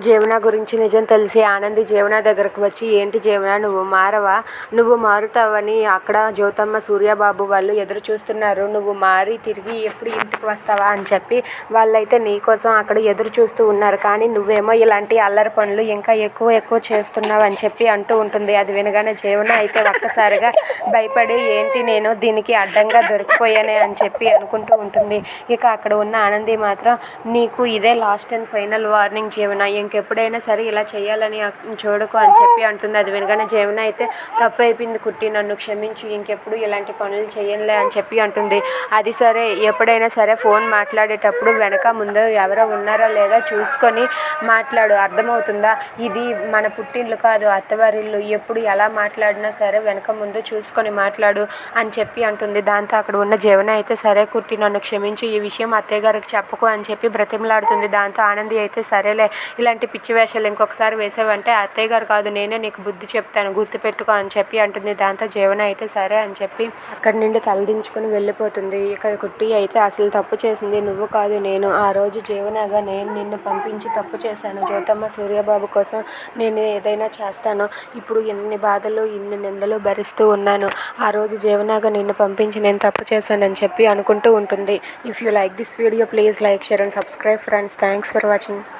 జీవన గురించి నిజం తెలిసి ఆనంది జీవన దగ్గరకు వచ్చి ఏంటి జీవన నువ్వు మారవా? నువ్వు మారుతావని అక్కడ జ్యోతమ్మ సూర్యబాబు వాళ్ళు ఎదురు చూస్తున్నారు. నువ్వు మారి తిరిగి ఎప్పుడు ఇంటికి వస్తావా? అని చెప్పి వాళ్ళైతే నీకోసం అక్కడ ఎదురు చూస్తూ ఉన్నారు. కానీ నువ్వేమో ఇలాంటి అల్లరి పనులు ఇంకా ఎక్కువ ఎక్కువ చేస్తున్నావు అని చెప్పి అంటూ ఉంటుంది. అది వినగానే జీవన అయితే ఒక్కసారిగా భయపడి ఏంటి నేను దీనికి అడ్డంగా దొరికిపోయానే? అని చెప్పి అనుకుంటూ ఉంటుంది. ఇక అక్కడ ఉన్న ఆనంది మాత్రం నీకు ఇదే లాస్ట్ అండ్ ఫైనల్ వార్నింగ్ జీవన ఇంకెప్పుడైనా సరే ఇలా చేయాలని చూడకు అని చెప్పి అంటుంది. అది వినగానే జీవన అయితే తప్పు అయిపోయింది కుట్టి నన్ను క్షమించు ఇంకెప్పుడు ఇలాంటి పనులు చేయనులే అని చెప్పి అంటుంది. అది సరే ఎప్పుడైనా సరే ఫోన్ మాట్లాడేటప్పుడు వెనక ముందు ఎవరో ఉన్నారో లేదా చూసుకొని మాట్లాడు. అర్థమవుతుందా? ఇది మన పుట్టిల్లు కాదు అత్తవారిల్లు. ఎప్పుడు ఎలా మాట్లాడినా సరే వెనక ముందు చూసుకొని మాట్లాడు అని చెప్పి అంటుంది. దాంతో అక్కడ ఉన్న జీవన అయితే సరే కుట్టి నన్ను క్షమించు ఈ విషయం అత్తయ్య గారికి చెప్పకు అని చెప్పి బ్రతిమలాడుతుంది. దాంతో ఆనంది అయితే సరేలే ఇలాంటి పిచ్చి వేషాలు ఇంకొకసారి వేసావంటే అత్తయ్య గారు కాదు నేనే నీకు బుద్ధి చెప్తాను గుర్తుపెట్టుకో అని చెప్పి అంటుంది. దాంతో జీవన అయితే సరే అని చెప్పి అక్కడి నుండి తలదించుకుని వెళ్ళిపోతుంది. ఇక కుట్టి అయితే అసలు తప్పు చేసింది నువ్వు కాదు నేను. ఆ రోజు జీవనగా నేను నిన్ను పంపించి తప్పు చేశాను. జ్యోతమ్మ సూర్యబాబు కోసం నేను ఏదైనా చేస్తాను. ఇప్పుడు ఎన్ని బాధలు ఇన్ని నిందలు భరిస్తూ ఉన్నాను. ఆ రోజు జీవనగా నిన్ను పంపించి నేను తప్పు చేశానని చెప్పి అనుకుంటూ ఉంటుంది. If you like this video please like share and subscribe friends thanks for watching